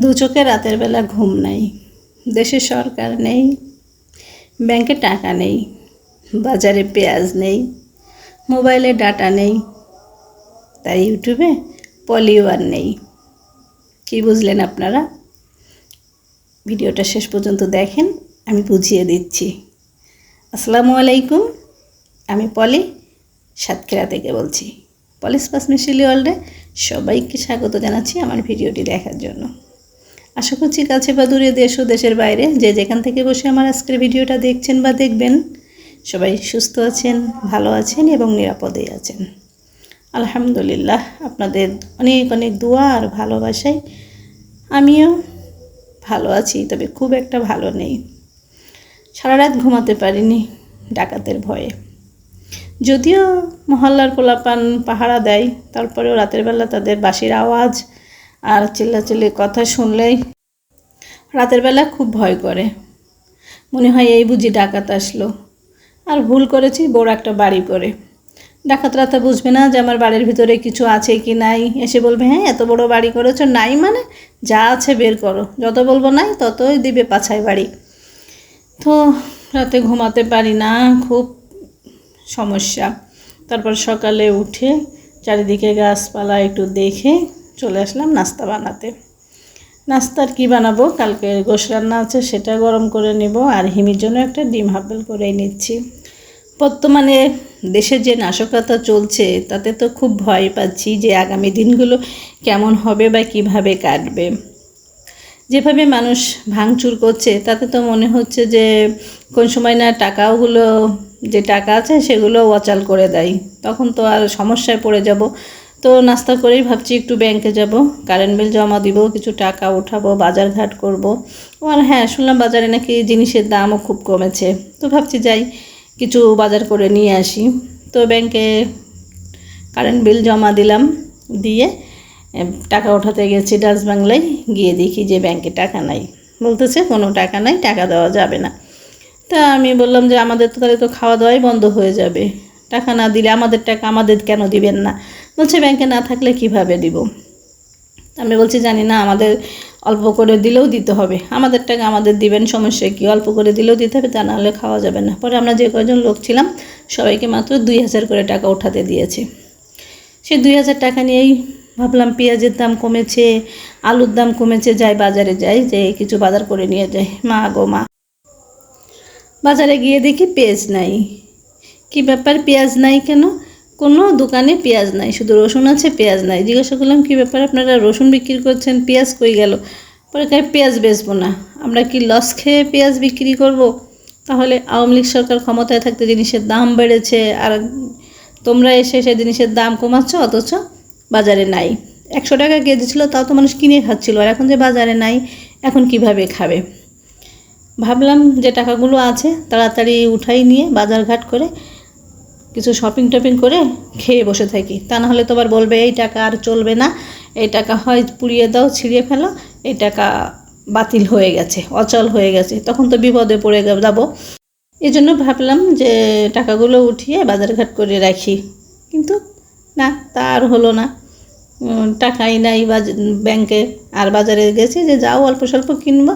দু চোখে রাতের বেলা ঘুম নাই। দেশে সরকার নেই, ব্যাংকে টাকা নেই, বাজারে পেঁয়াজ নেই, মোবাইলে ডাটা নেই, তাই ইউটিউবে পলিও আর নেই। কী বুঝলেন আপনারা? ভিডিওটা শেষ পর্যন্ত দেখেন, আমি বুঝিয়ে দিচ্ছি। আসসালামু আলাইকুম, আমি পলি সাতক্ষীরা থেকে বলছি। পলিস পাস মিশিলি ওয়ার্ল্ডে সবাইকে স্বাগত জানাচ্ছি আমার ভিডিওটি দেখার জন্য। আশা করছি কাছে বা দূরে দেশ ও দেশের বাইরে যে যেখান থেকে বসে আমার আজকের ভিডিওটা দেখছেন বা দেখবেন, সবাই সুস্থ আছেন, ভালো আছেন এবং নিরাপদেই আছেন। আলহামদুলিল্লাহ, আপনাদের অনেক অনেক দোয়া আর ভালোবাসায় আমিও ভালো আছি, তবে খুব একটা ভালো নেই। সারা রাত ঘুমাতে পারিনি ডাকাতের ভয়ে। যদিও মহল্লার পোলাপান পাহারা দেয়, তারপরেও রাতের বেলা তাদের বাঁশির আওয়াজ আর চিল্লাচিল্লি কথা শুনলেই রাতের বেলা খুব ভয় করে। মনে হয় এই বুঝি ডাকাত আসলো। আর ভুল করেছি বড় একটা বাড়ি করে। ডাকাতরা তো বুঝবে না যে আমার বাড়ির ভিতরে কিছু আছে কি নাই। এসে বলবে হ্যাঁ এত বড় বাড়ি করেছ, নাই মানে? যা আছে বের করো। যত বলব নাই, ততই দিবে পাছায় বাড়ি। তো রাতে ঘুমাতে পারি না, খুব সমস্যা। তারপর সকালে উঠে চারিদিকে গাছপালা একটু দেখে চলে আসলাম নাস্তা বানাতে। নাস্তার কি বানাবো? কালকে গোশ রান্না আছে, সেটা গরম করে নেব আর হিমির জন্য একটা ডিম হাফেল করে নিচ্ছি। বর্তমানে দেশে যে নাশকতা চলছে, তাতে তো খুব ভয় পাচ্ছি যে আগামী দিনগুলো কেমন হবে বা কীভাবে কাটবে। যেভাবে মানুষ ভাঙচুর করছে, তাতে তো মনে হচ্ছে যে কোন সময় না টাকাওগুলো যে টাকা আছে সেগুলো অচাল করে দেয়। তখন তো আর সমস্যায় পড়ে যাব। তো নাস্তা করেই ভাবছি একটু ব্যাংকে যাব। কারেন্ট বিল জমা দিব, কিছু টাকা উঠাবো, বাজার ঘাট করব। আর হ্যাঁ শুনলাম বাজারে নাকি জিনিসের দামও খুব কমেছে। তো ভাবছি যাই, কিছু বাজার করে নিয়ে আসি। তো ব্যাংকে কারেন্ট বিল জমা দিলাম, দিয়ে টাকা ওঠাতে গেছি ডাচ বাংলায়। গিয়ে দেখি যে ব্যাংকে টাকা নাই। বলতেছে কোনো টাকা নাই, টাকা দেওয়া যাবে না। তা আমি বললাম যে আমাদের তো তাহলে তো খাওয়া দাওয়াই বন্ধ হয়ে যাবে। টাকা না দিলে আমাদের টাকা আমাদের কেন দিবেন না? বলছে, ব্যাংকে না থাকলে কীভাবে দিব? আমি বলছি, জানি না, আমাদের অল্প করে দিলেও দিতে হবে। আমাদের টাকা আমাদের দিবেন, সমস্যা কি? অল্প করে দিলেও দিতে হবে, তা নাহলে খাওয়া যাবে না। পরে আমরা যে কয়জন লোক ছিলাম, সবাইকে মাত্র দুই হাজার করে টাকা উঠাতে দিয়েছে। সে দুই হাজার টাকা নিয়েই ভাবলাম, পেঁয়াজের দাম কমেছে, আলুর দাম কমেছে, যাই বাজারে যাই, যে কিছু বাজার করে নিয়ে যাই। মা গো মা। বাজারে গিয়ে দেখি পেঁয়াজ নাই। কি ব্যাপার পেঁয়াজ নাই কেন? কোনো দোকানে পেঁয়াজ নাই, শুধু রসুন আছে, পেঁয়াজ নাই। জিজ্ঞাসা করলাম, কী ব্যাপার? আপনারা রসুন বিক্রি করছেন, পেঁয়াজ কই গেল? পরে কয়, পেঁয়াজ বেচবো না। আমরা কি লস খেয়ে পেঁয়াজ বিক্রি করব? তাহলে আওয়ামী লীগ সরকার ক্ষমতায় থাকতে জিনিসের দাম বেড়েছে, আর তোমরা এসে সে জিনিসের দাম কমাচ্ছ, অথচ বাজারে নাই। একশো টাকা কেজি ছিল, তাও তো মানুষ কিনে খাচ্ছিল, আর এখন যে বাজারে নাই, এখন কীভাবে খাবে? ভাবলাম যে টাকাগুলো আছে, তাড়াতাড়ি উঠাই নিয়ে বাজারঘাট করে কিছু শপিং টপিং করে খেয়ে বসে থাকি। তা না হলে তো আবার বলবে, এই টাকা আর চলবে না। এই টাকা হয় পুড়িয়ে দাও ছিঁড়িয়ে ফেলো। এই টাকা বাতিল হয়ে গেছে, অচল হয়ে গেছে। তখন তো বিপদে পড়ে যাব। এই জন্য ভাবলাম যে টাকাগুলো উঠিয়ে বাজারঘাট করে রাখি। কিন্তু না, তা আর হলো না। টাকাই নাই ব্যাংকে। আর বাজারে গেছি যে যাও, অল্প স্বল্প কিনবো।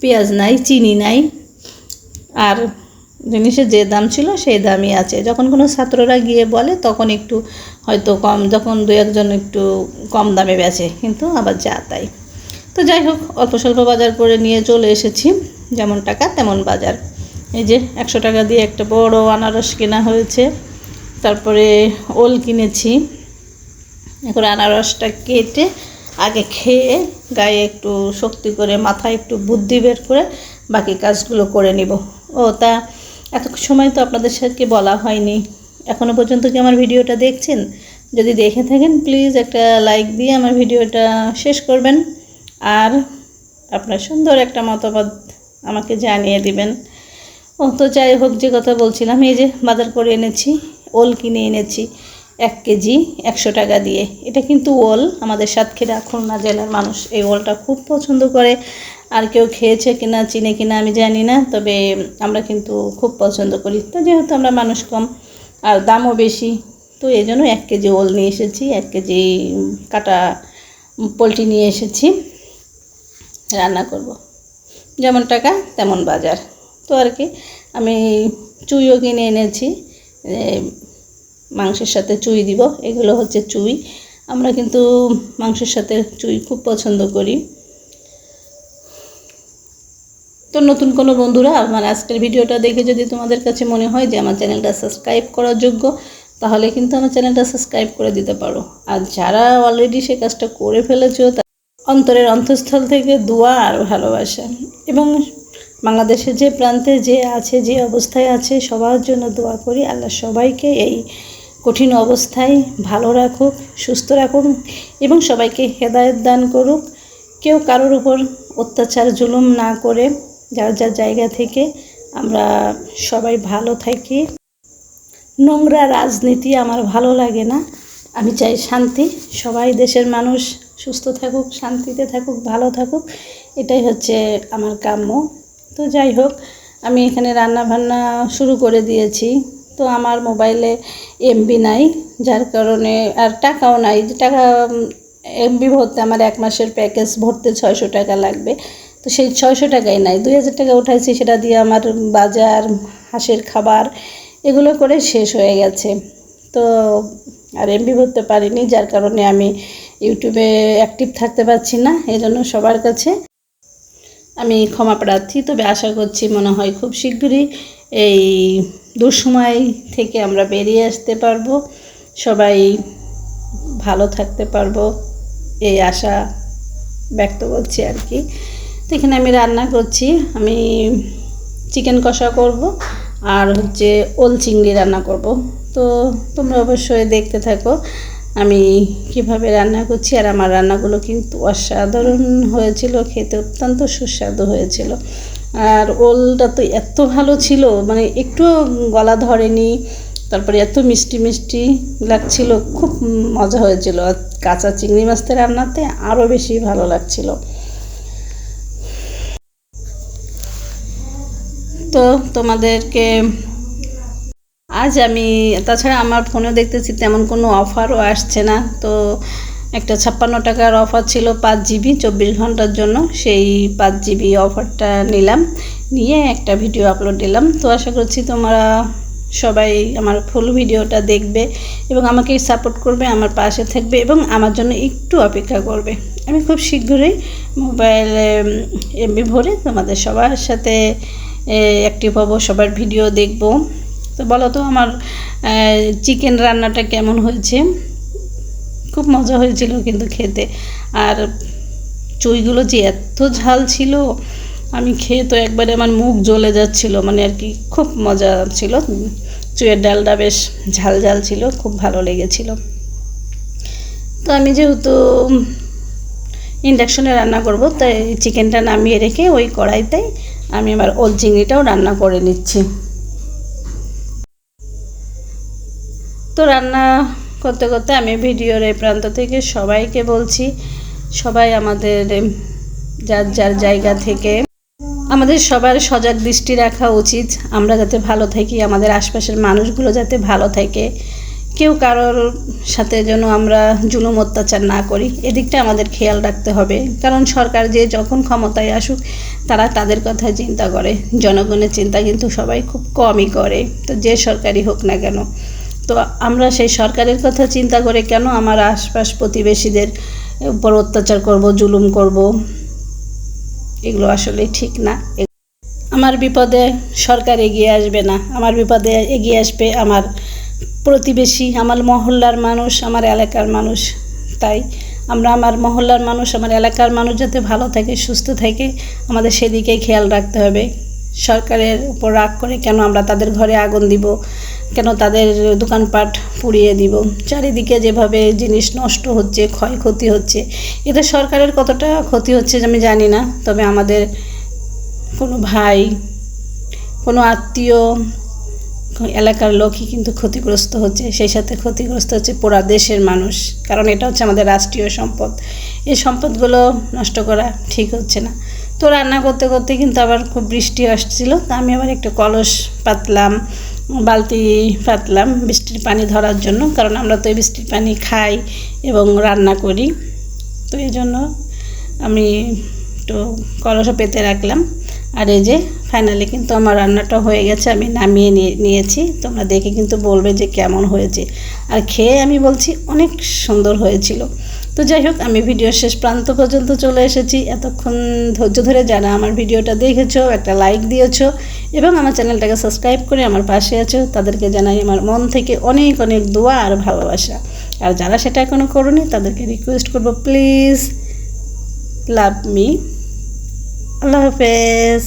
পেঁয়াজ নাই, চিনি নাই। আর জিনিসের যে দাম ছিল সেই দামই আছে। যখন কোনো ছাত্ররা গিয়ে বলে, তখন একটু হয়তো কম, যখন দু একজন একটু কম দামে বেচে, কিন্তু আবার যা তাই। তো যাই হোক, অল্প স্বল্প বাজার করে নিয়ে চলে এসেছি। যেমন টাকা, তেমন বাজার। এই যে একশো টাকা দিয়ে একটা বড় আনারস কেনা হয়েছে। তারপরে ওল কিনেছি। এখন আনারসটা কেটে আগে খেয়ে গায়ে একটু শক্তি করে, মাথায় একটু বুদ্ধি বের করে বাকি কাজগুলো করে নিব। ও, তা এত সময় তো আপনাদের সাথে বলা হয়নি। এখনও পর্যন্ত কি আমার ভিডিওটা দেখছেন? যদি দেখে থাকেন প্লিজ একটা লাইক দিয়ে আমার ভিডিওটা শেষ করবেন। আর আপনার সুন্দর একটা মতামত আমাকে জানিয়ে দিবেন। ও, তো যাই হোক, যে কথা বলছিলাম, এই যে বাজার করে এনেছি, ওল কিনে এনেছি। এক কেজি একশো টাকা দিয়ে। এটা কিন্তু ওল, আমাদের সাতক্ষীরা খুলনা জেলার মানুষ এই ওলটা খুব পছন্দ করে। আর কেউ খেয়েছে কিনা, চিনে কিনা আমি জানি না, তবে আমরা কিন্তু খুব পছন্দ করি। তো যেহেতু আমরা মানুষ কম, আর দামও বেশি, তো এই জন্য এক কেজি ওল নিয়ে এসেছি, এক কেজি কাটা পোলট্রি নিয়ে এসেছি, রান্না করব। যেমন টাকা, তেমন বাজার। তো আর কি, আমি চুইও কিনে এনেছি মাংসের সাথে চুই দিব। এগুলো হচ্ছে চুই। আমরা কিন্তু মাংসের সাথে চুই খুব পছন্দ করি। তো নতুন কোনো বন্ধুরা, আমার আজকের ভিডিওটা দেখে যদি তোমাদের কাছে মনে হয় যে আমার চ্যানেলটা সাবস্ক্রাইব করার যোগ্য, তাহলে কিন্তু আমার চ্যানেলটা সাবস্ক্রাইব করে দিতে পারো। আর যারা অলরেডি সে কাজটা করে ফেলেছো অন্তরের অন্তঃস্থল থেকে দোয়া আর ভালোবাসা। এবং বাংলাদেশের যে প্রান্তে যে আছে, যে অবস্থায় আছে, সবার জন্য দোয়া করি। আল্লাহ সবাইকে এই কঠিন অবস্থায় ভালো রাখুক, সুস্থ রাখুক এবং সবাইকে হেদায়ত দান করুক। কেউ কারোর উপর অত্যাচার, জুলুম না করে যার যার জায়গা থেকে আমরা সবাই ভালো থাকি। নোংরা রাজনীতি আমার ভালো লাগে না। আমি চাই শান্তি, সবাই দেশের মানুষ সুস্থ থাকুক, শান্তিতে থাকুক, ভালো থাকুক। এটাই হচ্ছে আমার কাম্য। তো যাই হোক, আমি এখানে রান্না বান্না শুরু করে দিয়েছি। তো আমার মোবাইলে এমবি নাই, যার কারণে আর টাকাও নাই। যে টাকা এমবি ভরতে আমার এক মাসের প্যাকেজ ভরতে ছয়শো টাকা লাগবে। তো সেই ছয়শো টাকাই নাই, দুই হাজার টাকা উঠাইছি, সেটা দিয়ে আমার বাজার, হাঁসের খাবার এগুলো করে শেষ হয়ে গেছে। তো আর এমবি ভরতে পারিনি, যার কারণে আমি ইউটিউবে অ্যাক্টিভ থাকতে পারছি না এই জন্য সবার কাছে আমি ক্ষমা প্রার্থী, তবে আশা করছি মনে হয় খুব শীঘ্রই এই দুঃসময় থেকে আমরা বেরিয়ে আসতে পারব। সবাই ভালো থাকতে পারব এই আশা ব্যক্ত করছি আর কি। এখানে আমি রান্না করছি, আমি চিকেন কষা করব আর হচ্ছে ওল চিংড়ি রান্না করব। তো তোমরা অবশ্যই দেখতে থাকো। আমি কীভাবে রান্না করছি আর আমার রান্নাগুলো কিন্তু অসাধারণ হয়েছিল, খেতে অত্যন্ত সুস্বাদু হয়েছিল। আর ওলটা তো এত ভালো ছিল মানে একটু গলা ধরেনি, তারপরে এত মিষ্টি মিষ্টি লাগছিল, খুব মজা হয়েছিল। আর কাঁচা চিংড়ি মাছতে রান্নাতে আরও বেশি ভালো লাগছিল। তো তোমাদেরকে আজ আমি, তাছাড়া আমার ফোনে দেখতেছি তেমন কোনো অফারও আসছে না। তো একটা ছাপ্পান্ন টাকার অফার ছিল পাঁচ জিবি চব্বিশ ঘণ্টার জন্য, সেই পাঁচ জিবি অফারটা নিলাম। নিয়ে একটা ভিডিও আপলোড দিলাম। তো আশা করছি তোমরা সবাই আমার ফুল ভিডিওটা দেখবে এবং আমাকে সাপোর্ট করবে, আমার পাশে থাকবে এবং আমার জন্য একটু অপেক্ষা করবে। আমি খুব শীঘ্রই মোবাইলে এমবি ভরে তোমাদের সবার সাথে অ্যাক্টিভ হব, সবার ভিডিও দেখব। তো বলো তো আমার চিকেন রান্নাটা কেমন হয়েছে? খুব মজা হয়েছিল কিন্তু খেতে। আর চুইগুলো যে এত ঝাল ছিল, আমি খেয়ে তো একবারে আমার মুখ জ্বলে যাচ্ছিল মানে আর কি খুব মজা ছিল। চুয়ের ডালটা বেশ ঝাল ঝাল ছিল, খুব ভালো লেগেছিল। তো আমি যেহেতু ইন্ডাকশনে রান্না করব, তাই চিকেনটা নামিয়ে রেখে ওই কড়াইতে আমি আমার ওল চিংড়িটাও রান্না করে নিচ্ছি। তো রান্না করতে করতে আমি ভিডিওর এই প্রান্ত থেকে সবাইকে বলছি, সবাই আমাদের যার যার জায়গা থেকে। আমাদের সবার সজাগ দৃষ্টি রাখা উচিত। আমরা যাতে ভালো থাকি, আমাদের আশপাশের মানুষগুলো যাতে ভালো থাকে। কেউ কারোর সাথে যেন আমরা জুলুম অত্যাচার না করি, এদিকটা আমাদের খেয়াল রাখতে হবে। কারণ সরকার যে যখন ক্ষমতায় আসুক, তারা তাদের কথা চিন্তা করে। জনগণের চিন্তা কিন্তু সবাই খুব কমই করে। তো যে সরকারি হোক না কেন তো আমরা সেই সরকারের কথা চিন্তা করে কেন আমার আশপাশ প্রতিবেশীদের উপর অত্যাচার করব, জুলুম করব? এগুলো আসলে ঠিক না। আমার বিপদে সরকার এগিয়ে আসবে না। আমার বিপদে এগিয়ে আসবে আমার প্রতিবেশী, আমার মহল্লার মানুষ, আমার এলাকার মানুষ। তাই আমরা আমার মহল্লার মানুষ, আমার এলাকার মানুষ যাতে ভালো থাকে, সুস্থ থাকে, আমাদের সেদিকেই খেয়াল রাখতে হবে। সরকারের উপর রাগ করে কেন আমরা তাদের ঘরে আগুন দিব? কেন তাদের দোকানপাট পুড়িয়ে দিব? চারিদিকে যেভাবে জিনিস নষ্ট হচ্ছে, ক্ষয়ক্ষতি হচ্ছে এতে সরকারের কতটা ক্ষতি হচ্ছে আমি জানি না। তবে আমাদের কোনো ভাই, কোনো আত্মীয়, এলাকার লোকই কিন্তু ক্ষতিগ্রস্ত হচ্ছে। সেই সাথে ক্ষতিগ্রস্ত হচ্ছে পুরা দেশের মানুষ। কারণ এটা হচ্ছে আমাদের রাষ্ট্রীয় সম্পদ। এই সম্পদগুলো নষ্ট করা ঠিক হচ্ছে না। তো রান্না করতে করতে কিন্তু আবার খুব বৃষ্টি আসছিল। তা আমি আবার একটু কলস পাতলাম। বালতি পাতলাম বৃষ্টির পানি ধরার জন্য, কারণ আমরা তো এই বৃষ্টির পানি খাই এবং রান্না করি। তো এই জন্য আমি একটু কলসা পেতে রাখলাম। আর এই যে ফাইনালি কিন্তু আমার রান্নাটা হয়ে গেছে, আমি নামিয়ে নিয়ে- নিয়েছি। তোমরা দেখে কিন্তু বলবে যে কেমন হয়েছে। আর খেয়ে আমি বলছি অনেক সুন্দর হয়েছিল। তো যাই হোক, আমি ভিডিওর শেষ প্রান্ত পর্যন্ত চলে এসেছি। এতক্ষণ ধৈর্য ধরে যারা আমার ভিডিওটা দেখেছ, একটা লাইক দিয়েছ এবং আমার চ্যানেলটাকে সাবস্ক্রাইব করে আমার পাশে আছো, তাদেরকে জানাই আমার মন থেকে অনেক অনেক দোয়া আর ভালোবাসা। আর যারা সেটা এখনও করোনি, তাদেরকে রিকোয়েস্ট করব প্লিজ লাভ মি আল্লাহ হাফেজ।